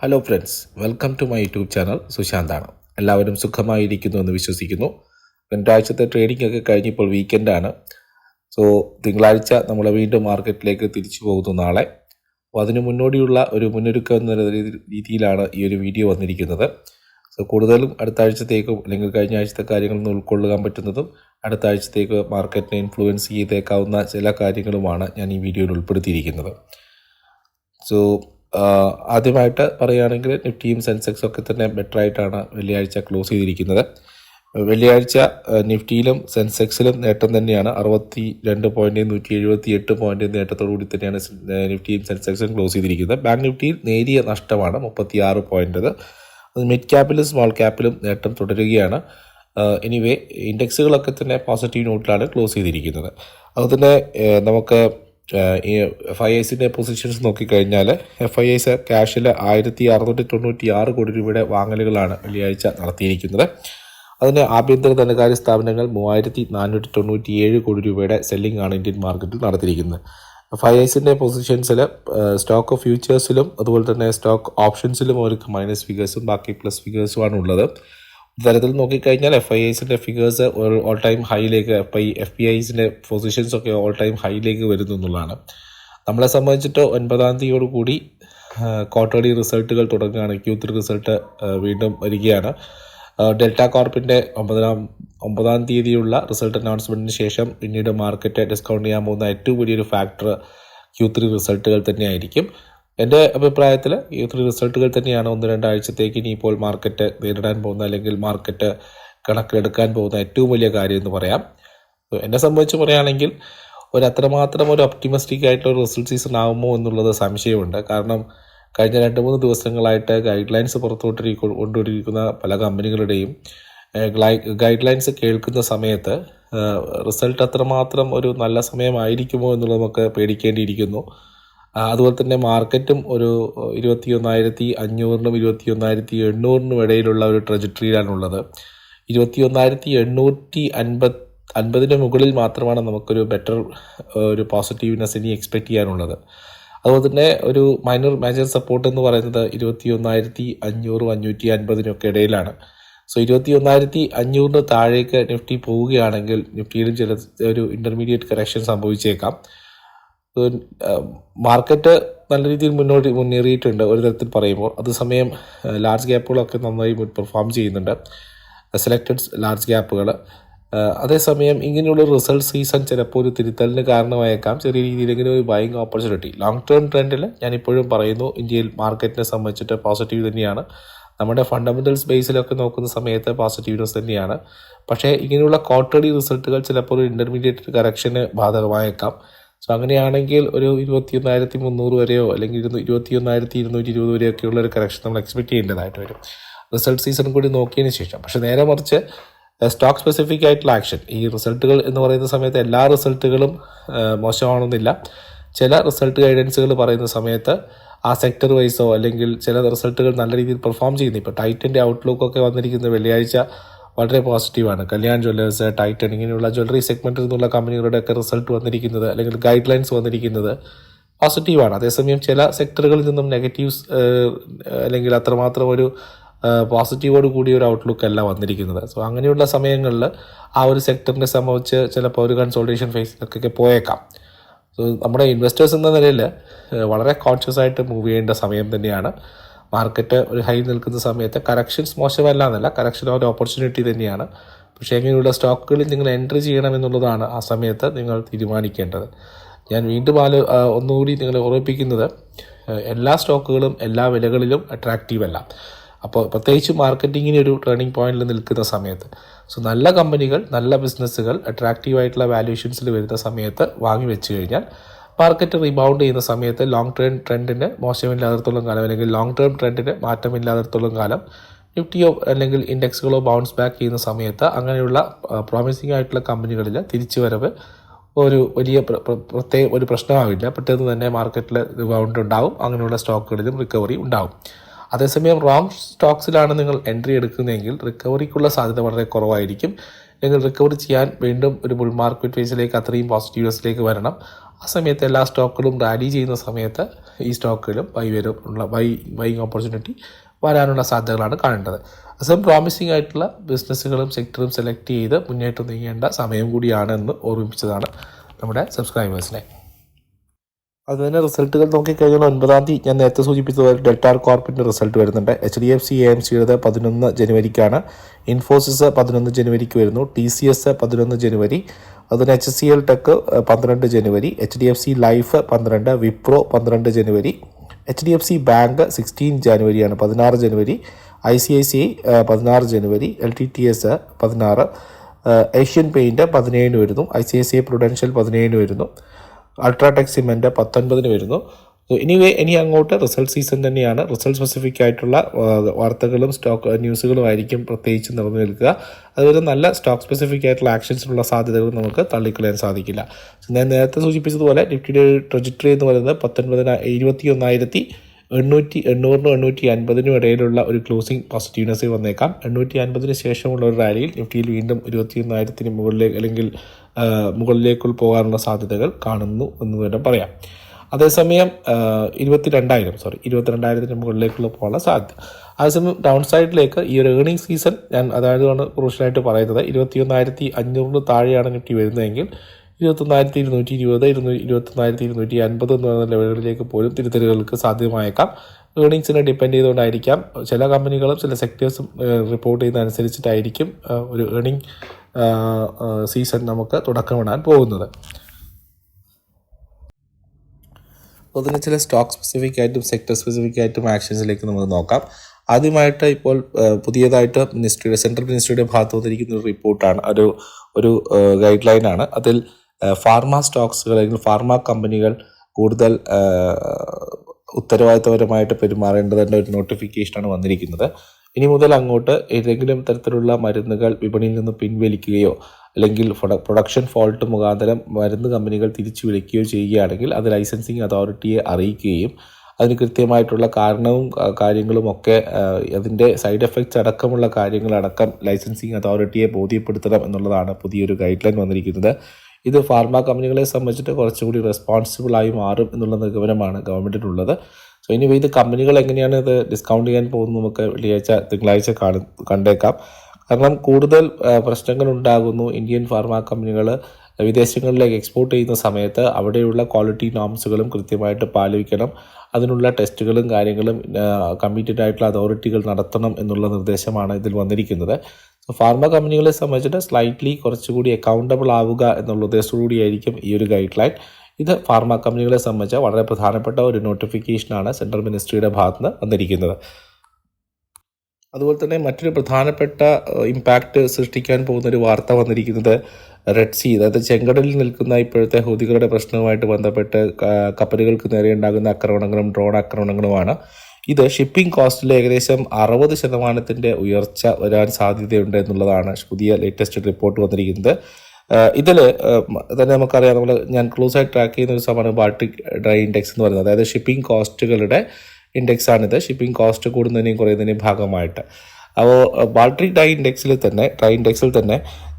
Hello friends welcome to my YouTube channel സുശാന്താണ് എല്ലാവരും സുഖമായിരിക്കുന്നു എന്ന് വിശ്വസിക്കുന്നു. രണ്ടാഴ്ചത്തെ ട്രേഡിംഗ് ഒക്കെ കഴിഞ്ഞിപ്പോൾ വീക്കെൻഡാണ് സോ തിങ്കളാഴ്ച നമ്മൾ വീണ്ടും മാർക്കറ്റിലേക്ക് തിരിച്ചു പോകുന്നു നാളെ. അപ്പോൾ അതിന് മുന്നോടിയുള്ള ഒരു മുന്നൊരുക്കം എന്ന രീതിയിലാണ് ഈ ഒരു വീഡിയോ വന്നിരിക്കുന്നത്. സോ കൂടുതലും അടുത്ത ആഴ്ചത്തേക്കും അല്ലെങ്കിൽ കഴിഞ്ഞ ആഴ്ചത്തെ കാര്യങ്ങളിൽ നിന്ന് ഉൾക്കൊള്ളുവാൻ പറ്റുന്നതും അടുത്ത ആഴ്ചത്തേക്ക് മാർക്കറ്റിനെ ഇൻഫ്ലുവൻസ് ചെയ്തേക്കാവുന്ന ചില കാര്യങ്ങളുമാണ് ഞാൻ ഈ വീഡിയോയിൽ ഉൾപ്പെടുത്തിയിരിക്കുന്നത്. സോ ആദ്യമായിട്ട് പറയുകയാണെങ്കിൽ നിഫ്റ്റിയും സെൻസെക്സും ഒക്കെ തന്നെ ബെറ്റർ ആയിട്ടാണ് വെള്ളിയാഴ്ച ക്ലോസ് ചെയ്തിരിക്കുന്നത്. വെള്ളിയാഴ്ച നിഫ്റ്റിയിലും സെൻസെക്സിലും നേട്ടം തന്നെയാണ്. അറുപത്തി രണ്ട് പോയിന്റ് നൂറ്റി എഴുപത്തി എട്ട് പോയിന്റ് നേട്ടത്തോടു കൂടി തന്നെയാണ് നിഫ്റ്റിയും സെൻസെക്സും ക്ലോസ് ചെയ്തിരിക്കുന്നത്. ബാങ്ക് നിഫ്റ്റിയിൽ നേരിയ നഷ്ടമാണ് മുപ്പത്തി ആറ് അത് മിഡ് ക്യാപ്പിലും സ്മോൾ ക്യാപ്പിലും നേട്ടം തുടരുകയാണ്. എനിവേ ഇൻഡെക്സുകളൊക്കെ തന്നെ പോസിറ്റീവ് നോട്ടിലാണ് ക്ലോസ് ചെയ്തിരിക്കുന്നത്. അതുതന്നെ നമുക്ക് ഈ എഫ് ഐ എസിന്റെ പൊസിഷൻസ് നോക്കിക്കഴിഞ്ഞാൽ എഫ് ഐ എസ് ക്യാഷിൽ ആയിരത്തി അറുന്നൂറ്റി തൊണ്ണൂറ്റി ആറ് കോടി രൂപയുടെ വാങ്ങലുകളാണ് വെള്ളിയാഴ്ച നടത്തിയിരിക്കുന്നത്. അതിന് ആഭ്യന്തര ധനകാര്യ സ്ഥാപനങ്ങൾ മൂവായിരത്തി നാനൂറ്റി തൊണ്ണൂറ്റി ഏഴ് കോടി രൂപയുടെ സെല്ലിംഗ് ആണ് ഇന്ത്യൻ മാർക്കറ്റിൽ നടത്തിയിരിക്കുന്നത്. എഫ് ഐ എസിന്റെ പൊസിഷൻസിൽ സ്റ്റോക്ക് ഫ്യൂച്ചേഴ്സിലും അതുപോലെ തന്നെ സ്റ്റോക്ക് ഓപ്ഷൻസിലും അവർക്ക് മൈനസ് ഫിഗേഴ്സും ബാക്കി പ്ലസ് ഫിഗേഴ്സുമാണ് ഉള്ളത്. തരത്തിൽ നോക്കിക്കഴിഞ്ഞാൽ എഫ് ഐ ഐസിന്റെ ഫിഗേഴ്സ് ഓൾ ടൈം ഹൈയിലേക്ക് എഫ് ഐ എഫ് പി ഐസിന്റെ പൊസിഷൻസ് ഒക്കെ ഓൾ ടൈം ഹൈയിലേക്ക് വരുന്നു എന്നുള്ളതാണ്. നമ്മളെ സംബന്ധിച്ചിട്ട് ഒൻപതാം തീയതിയോട് കൂടി ക്വാർട്ടർലി റിസൾട്ടുകൾ തുടങ്ങുകയാണ്. ക്യൂ ത്രീ റിസൾട്ട് വീണ്ടും വരികയാണ്. ഡെൽറ്റ കോർപ്പിന്റെ ഒമ്പതാം ഒമ്പതാം തീയതിയുള്ള റിസൾട്ട് അനൗൺസ്മെന്റിന് ശേഷം പിന്നീട് മാർക്കറ്റ് ഡിസ്കൗണ്ട് ചെയ്യാൻ പോകുന്ന ഏറ്റവും വലിയൊരു ഫാക്ടർ ക്യൂ ത്രീ റിസൾട്ടുകൾ തന്നെയായിരിക്കും. എന്റെ അഭിപ്രായത്തിൽ ഈ ത്രീ റിസൾട്ടുകൾ തന്നെയാണ് ഒന്ന് രണ്ടാഴ്ചത്തേക്ക് ഇനിയിപ്പോൾ മാർക്കറ്റ് നേരിടാൻ പോകുന്ന അല്ലെങ്കിൽ മാർക്കറ്റ് കണക്കിലെടുക്കാൻ പോകുന്ന ഏറ്റവും വലിയ കാര്യം എന്ന് പറയാം. എന്നെ സംബന്ധിച്ച് പറയുകയാണെങ്കിൽ ഒരു അത്രമാത്രം ഒരു ഒപ്റ്റിമിസ്റ്റിക് ആയിട്ടുള്ള റിസൾട്ട് സീസൺ ആകുമോ എന്നുള്ളത് സംശയമുണ്ട്. കാരണം കഴിഞ്ഞ രണ്ട് മൂന്ന് ദിവസങ്ങളായിട്ട് ഗൈഡ് ലൈൻസ് പുറത്തുവിട്ടി കൊണ്ടുവരിക്കുന്ന പല കമ്പനികളുടെയും ഗൈഡ് ലൈൻസ് കേൾക്കുന്ന സമയത്ത് റിസൾട്ട് അത്രമാത്രം ഒരു നല്ല സമയമായിരിക്കുമോ എന്നുള്ളത് നമുക്ക് പേടിക്കേണ്ടിയിരിക്കുന്നു. അതുപോലെ തന്നെ മാർക്കറ്റും ഒരു ഇരുപത്തി ഒന്നായിരത്തി അഞ്ഞൂറിനും ഇരുപത്തി ഒന്നായിരത്തി എണ്ണൂറിനും ഇടയിലുള്ള ഒരു ട്രജറ്ററിയിലാണുള്ളത്. ഇരുപത്തി ഒന്നായിരത്തി എണ്ണൂറ്റി അൻപത് അൻപതിന് മുകളിൽ മാത്രമാണ് നമുക്കൊരു ബെറ്റർ ഒരു പോസിറ്റീവ്നെസ് ഇനി എക്സ്പെക്റ്റ് ചെയ്യാനുള്ളത്. അതുപോലെ തന്നെ ഒരു മൈനർ മേജർ സപ്പോർട്ട് എന്ന് പറയുന്നത് ഇരുപത്തി ഒന്നായിരത്തി അഞ്ഞൂറും അഞ്ഞൂറ്റി അൻപതിനൊക്കെ ഇടയിലാണ്. സോ ഇരുപത്തി ഒന്നായിരത്തി അഞ്ഞൂറിന് താഴേക്ക് നിഫ്റ്റി പോവുകയാണെങ്കിൽ നിഫ്റ്റിയിലും ചില ഒരു ഇന്റർമീഡിയറ്റ് കറക്ഷൻ സംഭവിച്ചേക്കാം. മാർക്കറ്റ് നല്ല രീതിയിൽ മുന്നോട്ട് മുന്നേറിയിട്ടുണ്ട് ഒരു തരത്തിൽ പറയുമ്പോൾ. അതേസമയം ലാർജ് ഗ്യാപ്പുകളൊക്കെ നന്നായി പെർഫോം ചെയ്യുന്നുണ്ട്. സെലക്റ്റഡ് ലാർജ് ഗ്യാപ്പുകൾ അതേസമയം ഇങ്ങനെയുള്ള റിസൾട്ട് സീസൺ ചിലപ്പോൾ ഒരു തിരുത്തലിന് കാരണമായേക്കാം. ചെറിയ രീതിയിലെങ്കിലും ഒരു ബൈങ് ഓപ്പർച്യൂണിറ്റി ലോങ് ടേം ട്രെൻഡിൽ ഞാൻ ഇപ്പോഴും പറയുന്നു ഇന്ത്യയിൽ മാർക്കറ്റിനെ സംബന്ധിച്ചിട്ട് പോസിറ്റീവ് തന്നെയാണ്. നമ്മുടെ ഫണ്ടമെന്റൽസ് ബേസിലൊക്കെ നോക്കുന്ന സമയത്ത് പോസിറ്റീവ്നെസ് തന്നെയാണ്. പക്ഷേ ഇങ്ങനെയുള്ള ക്വാർട്ടർലി റിസൾട്ടുകൾ ചിലപ്പോൾ ഒരു ഇന്റർമീഡിയറ്റ് കറക്ഷന് ബാധകമായേക്കാം. സോ അങ്ങനെയാണെങ്കിൽ ഒരു ഇരുപത്തി ഒന്നായിരത്തി മുന്നൂറ് വരെയോ അല്ലെങ്കിൽ ഇരുന്നൂ ഇരുപത്തി ഒന്നായിരത്തി ഇരുന്നൂറ്റി ഇരുപത് വരെയൊക്കെയുള്ള ഒരു കറക്ഷൻ നമ്മൾ എക്സ്പെക്ട് ചെയ്യേണ്ടതായിട്ട് വരും. റിസൾട്ട് സീസൺ കൂടി നോക്കിയതിന് ശേഷം. പക്ഷേ നേരെ മറിച്ച് സ്റ്റോക്ക് സ്പെസിഫിക് ആയിട്ടുള്ള ആക്ഷൻ ഈ റിസൾട്ടുകൾ എന്ന് പറയുന്ന സമയത്ത് എല്ലാ റിസൾട്ടുകളും മോശമാണെന്നില്ല. ചില റിസൾട്ട് ഗൈഡൻസുകൾ പറയുന്ന സമയത്ത് ആ സെക്ടർ വൈസോ അല്ലെങ്കിൽ ചില റിസൾട്ടുകൾ നല്ല രീതിയിൽ പെർഫോം ചെയ്യുന്നു ഇപ്പോൾ ടൈറ്റിന്റെ ഔട്ട്ലുക്കൊക്കെ വന്നിരിക്കുന്ന വെള്ളിയാഴ്ച വളരെ പോസിറ്റീവാണ് കല്യാൺ ജ്വല്ലേഴ്സ് ടൈറ്റൻ ഇങ്ങനെയുള്ള ജ്വല്ലറി സെഗ്മെന്റിൽ നിന്നുള്ള കമ്പനികളുടെ ഒക്കെ റിസൾട്ട് വന്നിരിക്കുന്നത് അല്ലെങ്കിൽ ഗൈഡ് ലൈൻസ് വന്നിരിക്കുന്നത് പോസിറ്റീവാണ് അതേസമയം ചില സെക്ടറുകളിൽ നിന്നും നെഗറ്റീവ്സ് അല്ലെങ്കിൽ അത്രമാത്രം ഒരു പോസിറ്റീവോട് കൂടിയ ഒരു ഔട്ട്ലുക്ക് അല്ല വന്നിരിക്കുന്നത്. സോ അങ്ങനെയുള്ള സമയങ്ങളിൽ ആ ഒരു സെക്ടറിനെ സംബന്ധിച്ച് ചിലപ്പോൾ ഒരു കൺസോൾട്ടേഷൻ ഫേസിലൊക്കെ പോയേക്കാം. സോ നമ്മുടെ ഇൻവെസ്റ്റേഴ്സ് എന്ന നിലയിൽ വളരെ കോൺഷ്യസ് ആയിട്ട് മൂവ് ചെയ്യേണ്ട സമയം തന്നെയാണ്. മാർക്കറ്റ് ഒരു ഹൈ നിൽക്കുന്ന സമയത്ത് കറക്ഷൻസ് മോശമല്ല എന്നല്ല കറക്ഷൻ ഒരു ഓപ്പർച്യൂണിറ്റി തന്നെയാണ്. പക്ഷേ എങ്ങനെയുള്ള സ്റ്റോക്കുകളിൽ നിങ്ങൾ എൻട്രി ചെയ്യണം എന്നുള്ളതാണ് ആ സമയത്ത് നിങ്ങൾ തീരുമാനിക്കേണ്ടത്. ഞാൻ വീണ്ടും ആലോ ഒന്നുകൂടി നിങ്ങളെ ഓർമ്മിപ്പിക്കുന്നത് എല്ലാ സ്റ്റോക്കുകളും എല്ലാ വിലകളിലും അട്രാക്റ്റീവ് അല്ല. അപ്പോൾ പ്രത്യേകിച്ച് മാർക്കറ്റിങ്ങിന് ഒരു ടേണിംഗ് പോയിന്റിൽ നിൽക്കുന്ന സമയത്ത്. സോ നല്ല കമ്പനികൾ നല്ല ബിസിനസ്സുകൾ അട്രാക്റ്റീവ് ആയിട്ടുള്ള വാല്യൂഷൻസിൽ വരുന്ന സമയത്ത് വാങ്ങി വെച്ച് കഴിഞ്ഞാൽ മാർക്കറ്റ് റീബൗണ്ട് ചെയ്യുന്ന സമയത്ത് ലോങ് ടേം ട്രെൻഡിന് മോശമില്ലാത്തടത്തോളം കാലം അല്ലെങ്കിൽ ലോങ് ടേം ട്രെൻഡിന് മാറ്റമില്ലാത്തടത്തോളം കാലം നിഫ്റ്റിയോ അല്ലെങ്കിൽ ഇൻഡെക്സുകളോ ബൗൺസ് ബാക്ക് ചെയ്യുന്ന സമയത്ത് അങ്ങനെയുള്ള പ്രോമിസിംഗ് ആയിട്ടുള്ള കമ്പനികളിൽ തിരിച്ചു വരവ് ഒരു വലിയ പ്ര- പ്ര- പ്രത്യേക ഒരു പ്രശ്നമാവില്ല. പെട്ടെന്ന് തന്നെ മാർക്കറ്റിൽ റിബൗണ്ട് ഉണ്ടാവും അങ്ങനെയുള്ള സ്റ്റോക്കുകളിലും റിക്കവറി ഉണ്ടാവും. അതേസമയം റോങ് സ്റ്റോക്സിലാണ് നിങ്ങൾ എൻട്രി എടുക്കുന്നതെങ്കിൽ റിക്കവറിക്കുള്ള സാധ്യത വളരെ കുറവായിരിക്കും. അല്ലെങ്കിൽ റിക്കവറി ചെയ്യാൻ വീണ്ടും ഒരു ബുൾ മാർക്കറ്റ് ഫേസിലേക്ക് അത്രയും പോസിറ്റീവ്നെസ്സിലേക്ക് വരണം. ആ സമയത്ത് എല്ലാ സ്റ്റോക്കുകളും റാലി ചെയ്യുന്ന സമയത്ത് ഈ സ്റ്റോക്കുകളും ബൈ വരും ഉള്ള ബൈ ബൈങ് ഓപ്പർച്യൂണിറ്റി വരാനുള്ള സാധ്യതകളാണ് കാണേണ്ടത്. അസം പ്രോമിസിംഗ് ആയിട്ടുള്ള ബിസിനസ്സുകളും സെക്ടറും സെലക്ട് ചെയ്ത് മുന്നേറ്റം നീങ്ങേണ്ട സമയം കൂടിയാണെന്ന് ഓർമ്മിപ്പിച്ചതാണ് നമ്മുടെ സബ്സ്ക്രൈബേഴ്സിനെ അതുതന്നെ റിസൾട്ടുകൾ നോക്കിക്കഴിഞ്ഞാൽ ഒൻപതാം തീയതി ഞാൻ നേരത്തെ സൂചിപ്പിച്ചതുപോലെ ഡെൽറ്റാർ കോർപ്പിന്റെ റിസൾട്ട് വരുന്നുണ്ട്. H D F C A M സിയുടെ പതിനൊന്ന് ജനുവരിക്കാണ്. ഇൻഫോസിസ് പതിനൊന്ന് ജനുവരിക്ക് വരുന്നു. ടി സി എസ് പതിനൊന്ന് ജനുവരി. അതുപോലെ എച്ച് സി എൽ ടെക് പന്ത്രണ്ട് ജനുവരി. H D F C life പന്ത്രണ്ട് വിപ്രോ പന്ത്രണ്ട് ജനുവരി. H D F C bank sixteen ജനുവരിയാണ് പതിനാറ് ജനുവരി. I C I C I പതിനാറ് ജനുവരി. എൽ ടി ടി എസ് പതിനാറ്. ഏഷ്യൻ പെയിന്റ് പതിനേഴിന് വരുന്നു. I C I C I prudential പതിനേഴിന് വരുന്നു. അൾട്രാടെക് സിമെന്റ് പത്തൊൻപതിന് വരുന്നു. എനിവേ ഇനി അങ്ങോട്ട് റിസൾട്ട് സീസൺ തന്നെയാണ്. റിസൾട്ട് സ്പെസിഫിക് ആയിട്ടുള്ള വാർത്തകളും സ്റ്റോക്ക് ന്യൂസുകളും ആയിരിക്കും പ്രത്യേകിച്ച് നിറഞ്ഞു നിൽക്കുക. അതുപോലെ നല്ല സ്റ്റോക്ക് സ്പെസിഫിക് ആയിട്ടുള്ള ആക്ഷൻസിനുള്ള സാധ്യതകൾ നമുക്ക് തള്ളിക്കളയാൻ സാധിക്കില്ല. ഞാൻ നേരത്തെ സൂചിപ്പിച്ചതുപോലെ നിഫ്റ്റിയുടെ ട്രജക്ടറി എന്ന് പറയുന്നത് പത്തൊൻപതിന ഇരുപത്തി ഒന്നായിരത്തി എണ്ണൂറ്റി എണ്ണൂറിനും എണ്ണൂറ്റി അൻപതിനും ഇടയിലുള്ള ഒരു ക്ലോസിംഗ് പോസിറ്റീവ്നെസ് വന്നേക്കാം. എണ്ണൂറ്റി അൻപതിന് ശേഷമുള്ള ഒരു റാലിയിൽ നിഫ്റ്റിയിൽ വീണ്ടും ഇരുപത്തി ഒന്നായിരത്തിന് മുകളിലേക്ക് അല്ലെങ്കിൽ ആ, മുകളിലേക്ക് പോകാനുള്ള സാധ്യതകൾ കാണുന്നു എന്ന് തന്നെ പറയാം. അതേസമയം ഇരുപത്തി രണ്ടായിരം സോറി ഇരുപത്തിരണ്ടായിരത്തിന് മുകളിലേക്കുള്ള പോകാനുള്ള സാധ്യത. അതേസമയം ഡൗൺ സൈഡിലേക്ക് ഈ ഒരു ഏർണിംഗ് സീസൺ ഞാൻ അതായതാണ് ക്രൂഷ്യലായിട്ട് പറയുന്നത് ഇരുപത്തിയൊന്നായിരത്തി അഞ്ഞൂറിന് താഴെയാണ് നിഫ്റ്റി വരുന്നതെങ്കിൽ ഇരുപത്തൊന്നായിരത്തി ഇരുന്നൂറ്റി ഇരുപത് ഇരുന്നൂറ്റി ഇരുപത്തൊന്നായിരത്തി ഇരുന്നൂറ്റി അൻപത് എന്ന് പറയുന്ന ലെവലുകളിലേക്ക് പോലും തിരുത്തലുകൾക്ക് സാധ്യമായേക്കാം. ഏർണിങ്സിനെ ഡിപ്പെൻഡ് ചെയ്തുകൊണ്ടായിരിക്കാം. ചില കമ്പനികളും ചില സെക്ടേഴ്സും റിപ്പോർട്ട് ചെയ്യുന്ന അനുസരിച്ചിട്ടായിരിക്കും ഒരു ഏണിംഗ് സീസൺ നമുക്ക് തുടക്കമിടാൻ പോകുന്നത്. അപ്പോൾ ചില സ്റ്റോക്ക് സ്പെസിഫിക് ആയിട്ടും സെക്ടർ സ്പെസിഫിക് ആയിട്ടും ആക്ഷൻസിലേക്ക് നമുക്ക് നോക്കാം. ആദ്യമായിട്ട് ഇപ്പോൾ പുതിയതായിട്ട് മിനിസ്ട്രിയുടെ സെൻട്രൽ മിനിസ്ട്രിയുടെ ഭാഗത്ത് വന്നിരിക്കുന്ന ഒരു റിപ്പോർട്ടാണ്. ഒരു ഒരു ഗൈഡ് ലൈനാണ് അതിൽ ഫാർമ സ്റ്റോക്സുകൾ അല്ലെങ്കിൽ ഫാർമ കമ്പനികൾ കൂടുതൽ ഉത്തരവാദിത്തപരമായിട്ട് പെരുമാറേണ്ടതിന്റെ ഒരു നോട്ടിഫിക്കേഷനാണ് വന്നിരിക്കുന്നത്. ഇനി മുതൽ അങ്ങോട്ട് ഏതെങ്കിലും തരത്തിലുള്ള മരുന്നുകൾ വിപണിയിൽ നിന്ന് പിൻവലിക്കുകയോ അല്ലെങ്കിൽ പ്രൊഡക്ഷൻ ഫോൾട്ട് മുഖാന്തരം മരുന്ന് കമ്പനികൾ തിരിച്ചു വിളിക്കുകയോ ചെയ്യുകയാണെങ്കിൽ അത് ലൈസൻസിങ് അതോറിറ്റിയെ അറിയിക്കുകയും അതിന് കൃത്യമായിട്ടുള്ള കാരണവും കാര്യങ്ങളും ഒക്കെ അതിന്റെ സൈഡ് എഫക്ട്സ് അടക്കമുള്ള കാര്യങ്ങളടക്കം ലൈസൻസിങ് അതോറിറ്റിയെ ബോധ്യപ്പെടുത്തണം എന്നുള്ളതാണ് പുതിയൊരു ഗൈഡ് ലൈൻ വന്നിരിക്കുന്നത്. ഇത് ഫാർമ കമ്പനികളെ സംബന്ധിച്ചിട്ട് കുറച്ചുകൂടി റെസ്പോൺസിബിൾ ആയി മാറും എന്നുള്ള നിഗമനമാണ് ഗവൺമെന്റിനുള്ളത് സോ ഇനി ഇത് കമ്പനികൾ എങ്ങനെയാണ് ഇത് ഡിസ്കൗണ്ട് ചെയ്യാൻ പോകുന്നത് നമുക്ക് വെള്ളിയാഴ്ച തിങ്കളാഴ്ച കാണു കണ്ടേക്കാം. കാരണം കൂടുതൽ പ്രശ്നങ്ങൾ ഉണ്ടാകുന്നു ഇന്ത്യൻ ഫാർമ കമ്പനികൾ വിദേശങ്ങളിലേക്ക് എക്സ്പോർട്ട് ചെയ്യുന്ന സമയത്ത് അവിടെയുള്ള ക്വാളിറ്റി നോംസുകളും കൃത്യമായിട്ട് പാലിക്കണം. അതിനുള്ള ടെസ്റ്റുകളും കാര്യങ്ങളും കമ്മിറ്റഡ് ആയിട്ടുള്ള അതോറിറ്റികൾ നടത്തണം എന്നുള്ള നിർദ്ദേശമാണ് ഇതിൽ വന്നിരിക്കുന്നത്. ഫാർമ കമ്പനികളെ സംബന്ധിച്ചിട്ട് സ്ലൈറ്റ്ലി കുറച്ചുകൂടി അക്കൗണ്ടബിൾ ആവുക എന്നുള്ള ഉദ്ദേശത്തോടുകൂടിയായിരിക്കും ഈ ഒരു ഗൈഡ് ലൈൻ ഇത് ഫാർമ കമ്പനികളെ സംബന്ധിച്ച് വളരെ പ്രധാനപ്പെട്ട ഒരു നോട്ടിഫിക്കേഷനാണ് സെൻട്രൽ മിനിസ്ട്രിയുടെ ഭാഗത്ത് നിന്ന് വന്നിരിക്കുന്നത്. അതുപോലെ തന്നെ മറ്റൊരു പ്രധാനപ്പെട്ട ഇമ്പാക്റ്റ് സൃഷ്ടിക്കാൻ പോകുന്ന ഒരു വാർത്ത വന്നിരിക്കുന്നത് റെഡ് സി അതായത് ചെങ്കടലിൽ നിൽക്കുന്ന ഇപ്പോഴത്തെ ഹൂതികളുടെ പ്രശ്നവുമായിട്ട് ബന്ധപ്പെട്ട് കപ്പലുകൾക്ക് നേരെ ഉണ്ടാകുന്ന ആക്രമണങ്ങളും ഡ്രോൺ ആക്രമണങ്ങളുമാണ്. ഇത് ഷിപ്പിംഗ് കോസ്റ്റിൽ ഏകദേശം അറുപത് ശതമാനത്തിന്റെ ഉയർച്ച വരാൻ സാധ്യതയുണ്ട് എന്നുള്ളതാണ് പുതിയ ലേറ്റസ്റ്റ് റിപ്പോർട്ട് വന്നിരിക്കുന്നത്. ഇതിൽ തന്നെ നമുക്കറിയാം നമ്മൾ ഞാൻ ക്ലോസ് ആയി ട്രാക്ക് ചെയ്യുന്ന ഒരു സമയമാണ് ബാൾട്ടിക് ഡ്രൈ ഇൻഡെക്സ് എന്ന് പറയുന്നത്. അതായത് ഷിപ്പിംഗ് കോസ്റ്റുകളുടെ ഇൻഡെക്സ് ആണിത്. ഷിപ്പിംഗ് കോസ്റ്റ് കൂടുന്നതിനെയും കുറയുന്നതിനെയും ഭാഗമായിട്ട്. അപ്പോൾ ബാൾട്ടിക് ഡ്രൈ ഇൻഡെക്സിൽ തന്നെ ഡ്രൈ ഇൻഡെക്സിൽ തന്നെ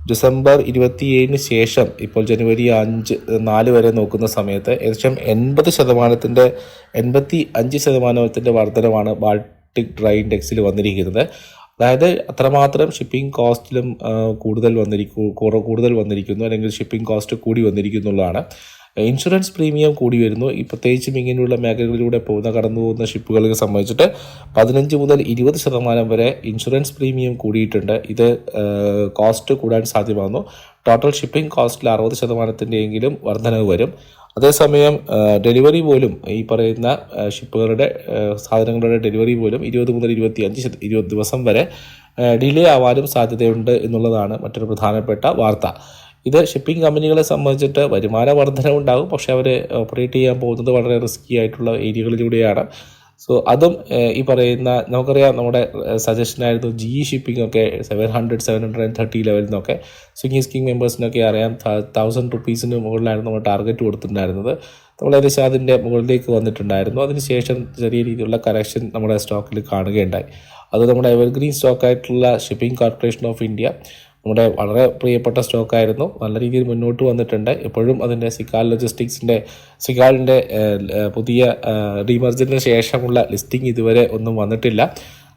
ഡിസംബർ ഇരുപത്തിയേഴിന് ശേഷം ഇപ്പോൾ ജനുവരി അഞ്ച് നാല് വരെ നോക്കുന്ന സമയത്ത് ഏകദേശം എൺപത് ശതമാനത്തിന്റെ എൺപത്തി അഞ്ച് ശതമാനത്തിന്റെ വർധനമാണ് ബാൾട്ടിക് ഡ്രൈ ഇൻഡെക്സിൽ വന്നിരിക്കുന്നത്. അതായത് അത്രമാത്രം ഷിപ്പിംഗ് കോസ്റ്റിലും കൂടുതൽ വന്നിരിക്കൂ കൂടുതൽ വന്നിരിക്കുന്നു അല്ലെങ്കിൽ ഷിപ്പിംഗ് കോസ്റ്റ് കൂടി വന്നിരിക്കുന്നു എന്നുള്ളതാണ് ഇൻഷുറൻസ് പ്രീമിയം കൂടി വരുന്നു. ഈ പ്രത്യേകിച്ചും ഇങ്ങനെയുള്ള മേഖലകളിലൂടെ പോകുന്ന കടന്നു പോകുന്ന ഷിപ്പുകളെ സംബന്ധിച്ചിട്ട് പതിനഞ്ച് മുതൽ ഇരുപത് ശതമാനം വരെ ഇൻഷുറൻസ് പ്രീമിയം കൂടിയിട്ടുണ്ട്. ഇത് കോസ്റ്റ് കൂടാൻ സാധ്യമാകുന്നു. ടോട്ടൽ ഷിപ്പിംഗ് കോസ്റ്റിൽ അറുപത് ശതമാനത്തിന്റെയെങ്കിലും വർധനവ് വരും. അതേസമയം ഡെലിവറി പോലും ഈ പറയുന്ന ഷിപ്പുകളുടെ സാധനങ്ങളുടെ ഡെലിവറി പോലും ഇരുപത് മുതൽ ഇരുപത്തി അഞ്ച് ഇരുപത് ദിവസം വരെ ഡിലേ ആവാനും സാധ്യതയുണ്ട് എന്നുള്ളതാണ് മറ്റൊരു പ്രധാനപ്പെട്ട വാർത്ത. ഇത് ഷിപ്പിംഗ് കമ്പനികളെ സംബന്ധിച്ചിട്ട് വരുമാന വർധന ഉണ്ടാകും. പക്ഷേ അവർ ഓപ്പറേറ്റ് ചെയ്യാൻ പോകുന്നത് വളരെ റിസ്കി ആയിട്ടുള്ള ഏരിയകളിലൂടെയാണ്. സോ അതും ഈ പറയുന്ന നമുക്കറിയാം നമ്മുടെ സജഷൻ ആയിരുന്നു ജി ഷിപ്പിംഗ് ഒക്കെ seven hundred seven hundred and thirty ലെവലിൽ നിന്നൊക്കെ സ്വിംഗി സ്കീം മെമ്പേഴ്സിനൊക്കെ അറിയാം. തൗസൻഡ് റുപ്പീസിന് മുകളിലായിരുന്നു നമ്മൾ ടാർഗറ്റ് കൊടുത്തിട്ടുണ്ടായിരുന്നത്. നമ്മൾ ഏകദേശം അതിന്റെ മുകളിലേക്ക് വന്നിട്ടുണ്ടായിരുന്നു. അതിനുശേഷം ചെറിയ രീതിയിലുള്ള കറക്ഷൻ നമ്മുടെ സ്റ്റോക്കിൽ കാണുകയുണ്ടായി. അത് നമ്മുടെ എവർഗ്രീൻ സ്റ്റോക്കായിട്ടുള്ള ഷിപ്പിംഗ് കോർപ്പറേഷൻ ഓഫ് ഇന്ത്യ നമ്മുടെ വളരെ പ്രിയപ്പെട്ട സ്റ്റോക്കായിരുന്നു. നല്ല രീതിയിൽ മുന്നോട്ട് വന്നിട്ടുണ്ട്. ഇപ്പോഴും അതിന്റെ സിക്കാൽ ലോജിസ്റ്റിക്സിന്റെ സിക്കാലിന്റെ പുതിയ ഡീമർജറിന് ശേഷമുള്ള ലിസ്റ്റിംഗ് ഇതുവരെ ഒന്നും വന്നിട്ടില്ല.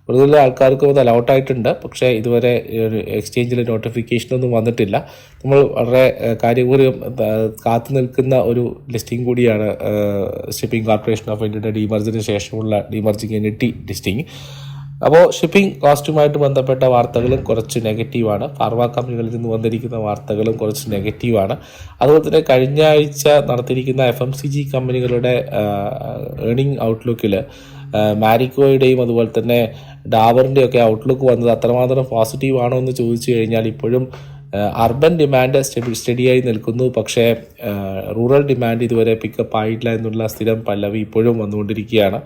കൂടുതൽ ആൾക്കാർക്കും അത് അലൗട്ട് ആയിട്ടുണ്ട്. പക്ഷേ ഇതുവരെ എക്സ്ചേഞ്ചിൽ നോട്ടിഫിക്കേഷനൊന്നും വന്നിട്ടില്ല. നമ്മൾ വളരെ കാര്യപൂർവം കാത്തു നിൽക്കുന്ന ഒരു ലിസ്റ്റിംഗ് കൂടിയാണ് ഷിപ്പിംഗ് കോർപ്പറേഷൻ ഓഫ് ഇന്ത്യയുടെ ഡീമർജിന് ശേഷമുള്ള ഡീമർജിങ് എനിറ്റി ലിസ്റ്റിംഗ്. അപ്പോൾ ഷിപ്പിംഗ് കോസ്റ്റുമായിട്ട് ബന്ധപ്പെട്ട വാർത്തകളും കുറച്ച് നെഗറ്റീവാണ് ഫാർമ കമ്പനികളിൽ നിന്ന് വന്നിരിക്കുന്ന വാർത്തകളും കുറച്ച് നെഗറ്റീവാണ് അതുപോലെ തന്നെ കഴിഞ്ഞ ആഴ്ച നടത്തിയിരിക്കുന്ന എഫ് എം സി ജി കമ്പനികളുടെ ഏണിംഗ് ഔട്ട്ലുക്കിൽ മാരിക്കോയുടെയും അതുപോലെ തന്നെ ഡാബറിന്റെ ഒക്കെ ഔട്ട്ലുക്ക് വന്നത് അത്രമാത്രം പോസിറ്റീവ് ആണോ എന്ന് ചോദിച്ചു കഴിഞ്ഞാൽ ഇപ്പോഴും അർബൻ ഡിമാൻഡ് സ്റ്റഡി സ്റ്റഡിയായി നിൽക്കുന്നു. പക്ഷേ റൂറൽ ഡിമാൻഡ് ഇതുവരെ പിക്കപ്പ് ആയിട്ടില്ല എന്നുള്ള സ്ഥിരം പല്ലവി ഇപ്പോഴും വന്നുകൊണ്ടിരിക്കുകയാണ്.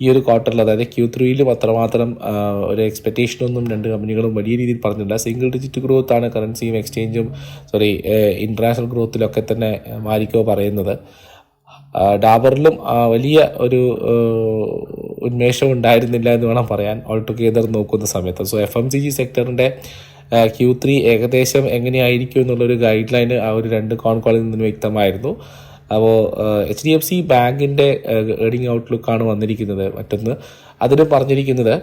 ഈ ഒരു ക്വാർട്ടറിൽ അതായത് ക്യൂ ത്രീയിൽ അത്രമാത്രം ഒരു എക്സ്പെക്റ്റേഷനൊന്നും രണ്ട് കമ്പനികളും വലിയ രീതിയിൽ പറഞ്ഞില്ല. സിംഗിൾ ഡിജിറ്റ് ഗ്രോത്ത് ആണ് കറൻസിയും എക്സ്ചേഞ്ചും സോറി ഇന്റർനാഷണൽ ഗ്രോത്തിലൊക്കെ തന്നെ മാരിക്കോ പറയുന്നത്. ഡാബറിലും വലിയ ഒരു ഉന്മേഷം ഉണ്ടായിരുന്നില്ല എന്ന് വേണം പറയാൻ. ഓൾ ടുഗെദർ നോക്കുന്ന സമയത്ത്. So F M C G സെക്ടറിന്റെ Q three ഏകദേശം എങ്ങനെയായിരിക്കും എന്നുള്ളൊരു ഗൈഡ് ലൈന് ആ ഒരു രണ്ട് കോൺ കോളിൽ നിന്ന് വ്യക്തമായിരുന്നു. അപ്പോൾ എച്ച് ഡി എഫ് സി ബാങ്കിന്റെ ഏർണിംഗ് ഔട്ട്ലുക്കാണ് വന്നിരിക്കുന്നത് മറ്റൊന്ന്. അതിന് പറഞ്ഞിരിക്കുന്നത്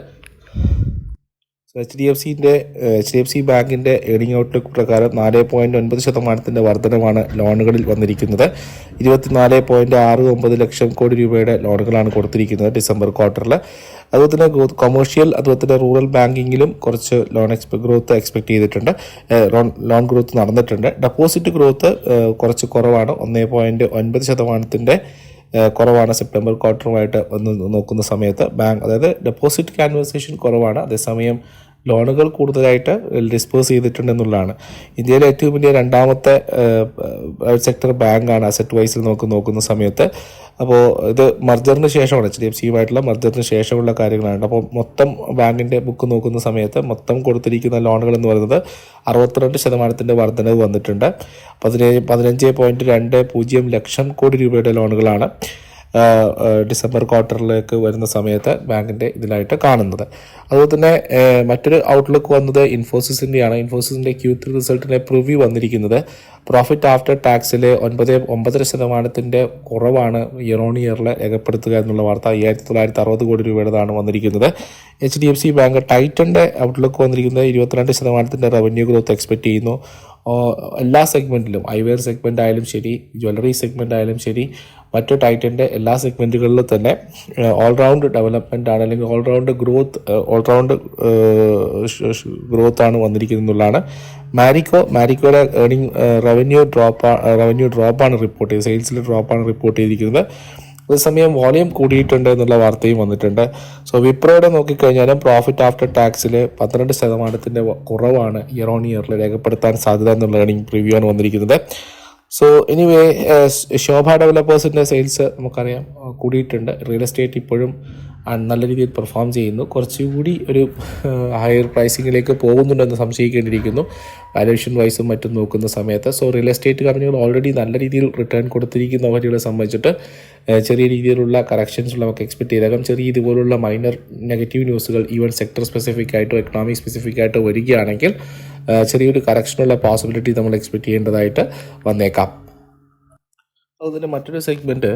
എച്ച് ഡി എഫ് സിന്റെ എച്ച് ഡി എഫ് സി ബാങ്കിന്റെ ഏണിംഗ് ഔട്ട്ലുക്ക് പ്രകാരം നാല് പോയിന്റ് ഒൻപത് ശതമാനത്തിന്റെ വർധനമാണ് ലോണുകളിൽ വന്നിരിക്കുന്നത്. ഇരുപത്തിനാല് പോയിന്റ് ആറ് ഒമ്പത് ലക്ഷം കോടി രൂപയുടെ ലോണുകളാണ് കൊടുത്തിരിക്കുന്നത് ഡിസംബർ ക്വാർട്ടറിൽ അതുപോലെ തന്നെ കൊമേഴ്ഷ്യൽ അതുപോലെ തന്നെ റൂറൽ ബാങ്കിങ്ങിലും കുറച്ച് ലോൺ എക്സ്പെ ഗ്രോത്ത് എക്സ്പെക്ട് ചെയ്തിട്ടുണ്ട്. ലോൺ ലോൺ ഗ്രോത്ത് നടന്നിട്ടുണ്ട്. ഡെപ്പോസിറ്റ് ഗ്രോത്ത് കുറച്ച് കുറവാണ്. ഒന്നേ പോയിന്റ് ഒൻപത് ശതമാനത്തിന്റെ കുറവാണ് സെപ്റ്റംബർ ക്വാർട്ടറുമായിട്ട് ഒന്ന് നോക്കുന്ന സമയത്ത്. ബാങ്ക് അതായത് ഡെപ്പോസിറ്റ് കാൻവെർസേഷൻ കുറവാണ്. അതേസമയം ലോണുകൾ കൂടുതലായിട്ട് ഡിസ്പോസ് ചെയ്തിട്ടുണ്ട് എന്നുള്ളതാണ് ഇന്ത്യയിലെ ഏറ്റവും വലിയ രണ്ടാമത്തെ സെക്ടർ ബാങ്കാണ് അസറ്റ് വൈസിൽ നമുക്ക് നോക്കുന്ന സമയത്ത്. അപ്പോൾ ഇത് മർജറിന് ശേഷമാണ് എച്ച് ഡി എഫ് സിയുമായിട്ടുള്ള മർജറിന് ശേഷമുള്ള കാര്യങ്ങളാണ്. അപ്പോൾ മൊത്തം ബാങ്കിന്റെ ബുക്ക് നോക്കുന്ന സമയത്ത് മൊത്തം കൊടുത്തിരിക്കുന്ന ലോണുകൾ എന്ന് പറയുന്നത് അറുപത്തിരണ്ട് ശതമാനത്തിന്റെ വർധനവ് വന്നിട്ടുണ്ട്. പതിനേഴ് പതിനഞ്ച് പോയിന്റ് രണ്ട് പൂജ്യം ലക്ഷം കോടി രൂപയുടെ ലോണുകളാണ്. ഡിസംബർ ക്വാർട്ടറിലേക്ക് വരുന്ന സമയത്ത് ബാങ്കിന്റെ ഇതിലായിട്ട് കാണുന്നത്. അതുപോലെ തന്നെ മറ്റൊരു ഔട്ട്ലുക്ക് വന്നത് ഇൻഫോസിസിന്റെയാണ് ഇൻഫോസിസിന്റെ ക്യൂ ത്രീ റിസൾട്ടിനെ പ്രിവ്യൂ വന്നിരിക്കുന്നത്. പ്രോഫിറ്റ് ആഫ്റ്റർ ടാക്സിൽ ഒൻപത് ഒമ്പതര ശതമാനത്തിന്റെ കുറവാണ് ഇയർ ഓൺ ഇയറിൽ രേഖപ്പെടുത്തുക എന്നുള്ള വാർത്ത അയ്യായിരത്തി തൊള്ളായിരത്തി അറുപത് കോടി രൂപയുടേതാണ് വന്നിരിക്കുന്നത്. H D F C bank ടൈറ്റന്റെ outlook വന്നിരിക്കുന്നത് ഇരുപത്തിരണ്ട് ശതമാനത്തിന്റെ റവന്യൂ ഗ്രോത്ത് എക്സ്പെക്റ്റ് ചെയ്യുന്നു. എല്ലാ സെഗ്മെന്റിലും ഐവെയർ സെഗ്മെന്റ് ആയാലും ശരി ജ്വല്ലറി സെഗ്മെന്റ് ആയാലും ശരി മറ്റു ടൈറ്റന്റെ എല്ലാ സെഗ്മെന്റുകളിലും തന്നെ ഓൾറൗണ്ട് ഡെവലപ്മെന്റ് ആണ് അല്ലെങ്കിൽ ഓൾറൗണ്ട് ഗ്രോത്ത് ഓൾറൗണ്ട് ആണ് വന്നിരിക്കുന്നത് എന്നുള്ളതാണ്. മാരിക്കോ മാരിക്കോയുടെ ഏർണിംഗ് റവന്യൂ ഡ്രോപ്പ് റവന്യൂ ഡ്രോപ്പാണ് റിപ്പോർട്ട് ചെയ്തത് സെയിൽസിൽ ഡ്രോപ്പാണ് റിപ്പോർട്ട് ചെയ്തിരിക്കുന്നത്. അതേസമയം വോളിയം കൂടിയിട്ടുണ്ട് എന്നുള്ള വാർത്തയും വന്നിട്ടുണ്ട്. സോ വിപ്രോയുടെ നോക്കിക്കഴിഞ്ഞാലും പ്രോഫിറ്റ് ആഫ്റ്റർ ടാക്സിൽ പന്ത്രണ്ട് ശതമാനത്തിന്റെ കുറവാണ് ഇയർ ഓൺ ഇയറിൽ രേഖപ്പെടുത്താൻ സാധ്യത എന്നുള്ള ഏർണിംഗ് പ്രിവ്യൂ ആണ് വന്നിരിക്കുന്നത്. സോ എനിവേ ശോഭ ഡെവലപ്പേഴ്സിന്റെ സെയിൽസ് നമുക്കറിയാം കൂടിയിട്ടുണ്ട്. റിയൽ എസ്റ്റേറ്റ് ഇപ്പോഴും നല്ല രീതിയിൽ പെർഫോം ചെയ്യുന്നു. കുറച്ചുകൂടി ഒരു ഹയർ പ്രൈസിങ്ങിലേക്ക് പോകുന്നുണ്ടെന്ന് സംശയിക്കേണ്ടിയിരിക്കുന്നു. വാല്യുവേഷൻ വൈസും മറ്റും നോക്കുന്ന സമയത്ത്. So real estate companies already നല്ല രീതിയിൽ റിട്ടേൺ കൊടുത്തിരിക്കുന്നവരെ സംബന്ധിച്ചിട്ട് ചെറിയ രീതിയിലുള്ള കറക്ഷൻസ് നമുക്ക് എക്സ്പെക്ട് ചെയ്തേക്കാം. ചെറിയ ഇതുപോലുള്ള മൈനർ നെഗറ്റീവ് ന്യൂസുകൾ ഈവൻ സെക്ടർ സ്പെസിഫിക് ആയിട്ടോ എക്കണോമിക് സ്പെസിഫിക് ആയിട്ടോ വരികയാണെങ്കിൽ ചെറിയൊരു കറക്ഷനുള്ള പോസിബിലിറ്റി നമ്മൾ എക്സ്പെക്ട് ചെയ്യേണ്ടതായിട്ട് വന്നേക്കാം. അതുപോലെ മറ്റൊരു സെഗ്മെന്റ്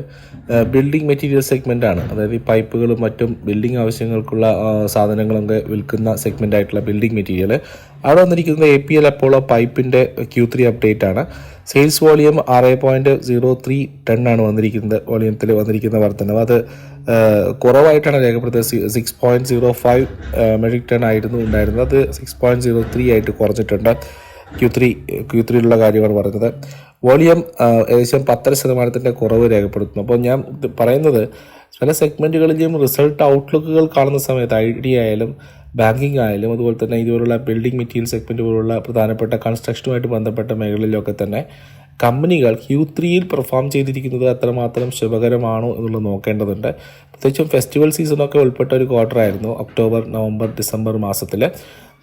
ബിൽഡിംഗ് മെറ്റീരിയൽ സെഗ്മെന്റാണ് അതായത് ഈ പൈപ്പുകളും മറ്റും ബിൽഡിംഗ് ആവശ്യങ്ങൾക്കുള്ള സാധനങ്ങളൊക്കെ വിൽക്കുന്ന സെഗ്മെന്റ് ആയിട്ടുള്ള ബിൽഡിംഗ് മെറ്റീരിയൽ അവിടെ വന്നിരിക്കുന്നത് എ പി എൽ അപ്പോളോ പൈപ്പിന്റെ ക്യൂ ത്രീ അപ്ഡേറ്റ് ആണ്. സെയിൽസ് വോളിയം ആറ് പോയിന്റ് സീറോ ത്രീ ടൺ ആണ് വന്നിരിക്കുന്നത് വോളിയത്തിൽ വന്നിരിക്കുന്ന വർധനവ്. അത് കുറവായിട്ടാണ് രേഖപ്പെടുത്തിയത്. Six point zero five metric ton ആയിരുന്നു ഉണ്ടായിരുന്നത്. അത് സിക്സ് പോയിന്റ് സീറോ ത്രീ ആയിട്ട് കുറഞ്ഞിട്ടുണ്ട്. ക്യൂ ത്രീ ക്യൂ ത്രീയിലുള്ള കാര്യമാണ് പറഞ്ഞത്. വോളിയം ഏകദേശം പത്തര ശതമാനത്തിന്റെ കുറവ് രേഖപ്പെടുത്തുന്നു. അപ്പോൾ ഞാൻ പറയുന്നത് പല സെഗ്മെന്റുകളിലും റിസൾട്ട് ഔട്ട്ലുക്കുകൾ കാണുന്ന സമയത്ത് ഐ ഡി ആയാലും ബാങ്കിങ് ആയാലും അതുപോലെ തന്നെ ഇതുപോലുള്ള ബിൽഡിംഗ് മെറ്റീരിയൽ സെഗ്മെന്റ് പോലുള്ള പ്രധാനപ്പെട്ട കൺസ്ട്രക്ഷനുമായിട്ട് ബന്ധപ്പെട്ട മേഖലയിലൊക്കെ തന്നെ കമ്പനികൾ ക്യൂ ത്രീയിൽ പെർഫോം ചെയ്തിരിക്കുന്നത് അത്രമാത്രം ശുഭകരമാണോ എന്നുള്ളത് നോക്കേണ്ടതുണ്ട്. പ്രത്യേകിച്ചും ഫെസ്റ്റിവൽ സീസണൊക്കെ ഉൾപ്പെട്ട ഒരു ക്വാർട്ടർ ആയിരുന്നു ഒക്ടോബർ നവംബർ ഡിസംബർ മാസത്തിൽ